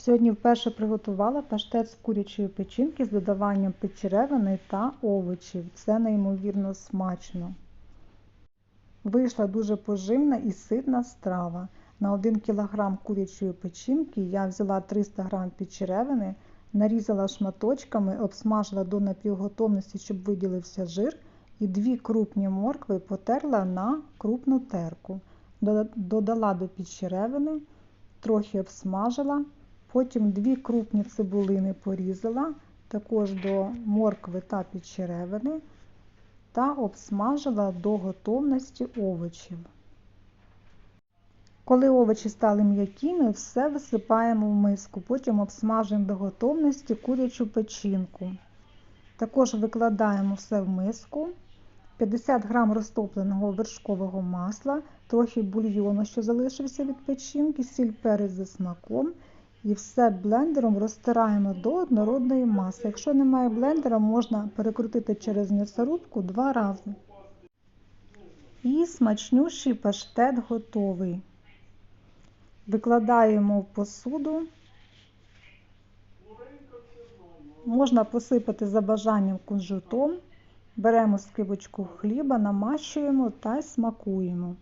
Сьогодні вперше приготувала паштет з курячої печінки з додаванням печеревини та овочів. Це неймовірно смачно. Вийшла дуже поживна і ситна страва. На 1 кг курячої печінки я взяла 300 г печеревини, нарізала шматочками, обсмажила до напівготовності, щоб виділився жир, і дві крупні моркви потерла на крупну терку. Додала до печеревини, трохи обсмажила. Потім дві крупні цибулини порізала, також до моркви та підчеревини та обсмажила до готовності овочів. Коли овочі стали м'якими, все висипаємо в миску, потім обсмажуємо до готовності курячу печінку. Також викладаємо все в миску, 50 г розтопленого вершкового масла, трохи бульйону, що залишився від печінки, сіль перець за смаком. І все блендером розтираємо до однородної маси. Якщо немає блендера, можна перекрутити через м'ясорубку два рази. І смачнющий паштет готовий. Викладаємо в посуду. Можна посипати за бажанням кунжутом. Беремо скибочку хліба, намащуємо та смакуємо.